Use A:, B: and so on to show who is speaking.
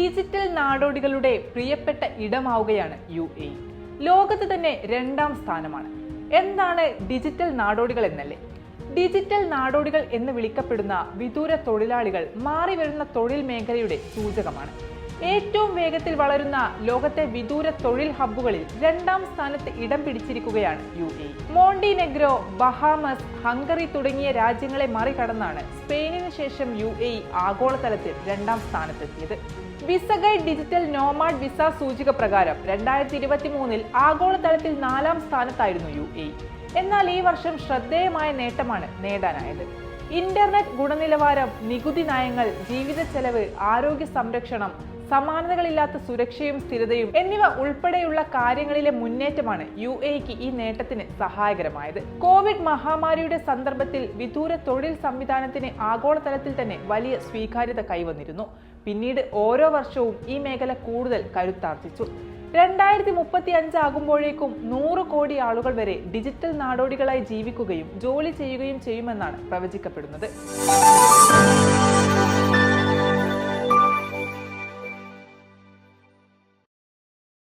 A: Digital നാടോടികളുടെ പ്രിയപ്പെട്ട ഇടമാവുകയാണ് U A. ലോകത്ത് തന്നെ രണ്ടാം സ്ഥാനമാണ്. എന്താണ് ഡിജിറ്റൽ നാടോടികൾ എന്നല്ലേ? ഡിജിറ്റൽ നാടോടികൾ എന്ന് വിളിക്കപ്പെടുന്ന വിദൂര തൊഴിലാളികൾ മാറി വരുന്ന തൊഴിൽ മേഖലയുടെ സൂചകമാണ്. ഏറ്റവും വേഗത്തിൽ വളരുന്ന ലോകത്തെ വിദൂര തൊഴിൽ ഹബ്ബുകളിൽ രണ്ടാം സ്ഥാനത്ത് ഇടം പിടിച്ചിരിക്കുകയാണ് U A. Montenegro Bahamas Hungary തുടങ്ങിയ രാജ്യങ്ങളെ മറികടന്നാണ് സ്പെയിനിന് ശേഷം യു എ ആഗോളതലത്തിൽ രണ്ടാം സ്ഥാനത്തെത്തിയത്. Visa guide digital nomad visa സൂചിക പ്രകാരം രണ്ടായിരത്തി ഇരുപത്തി മൂന്നിൽ ആഗോളതലത്തിൽ നാലാം സ്ഥാനത്തായിരുന്നു യു എ. എന്നാൽ ഈ വർഷം ശ്രദ്ധേയമായ നേട്ടമാണ് നേടാനായത്. ഇന്റർനെറ്റ് ഗുണനിലവാരം നികുതി നയങ്ങൾ ജീവിത ചെലവ് ആരോഗ്യ സംരക്ഷണം സമാനതകളില്ലാത്ത സുരക്ഷയും സ്ഥിരതയും എന്നിവ ഉൾപ്പെടെയുള്ള കാര്യങ്ങളിലെ മുന്നേറ്റമാണ് യു എക്ക് ഈ നേട്ടത്തിന് സഹായകരമായത്. കോവിഡ് മഹാമാരിയുടെ സന്ദർഭത്തിൽ വിദൂര തൊഴിൽ സംവിധാനത്തിന് ആഗോളതലത്തിൽ തന്നെ വലിയ സ്വീകാര്യത കൈവന്നിരുന്നു. പിന്നീട് ഓരോ വർഷവും ഈ മേഖല കൂടുതൽ കരുത്താർജിച്ചു. രണ്ടായിരത്തി മുപ്പത്തി അഞ്ചാകുമ്പോഴേക്കും നൂറ് കോടി ആളുകൾ വരെ ഡിജിറ്റൽ നാടോടികളായി ജീവിക്കുകയും ജോലി ചെയ്യുകയും ചെയ്യുമെന്നാണ് പ്രവചിക്കപ്പെടുന്നത്.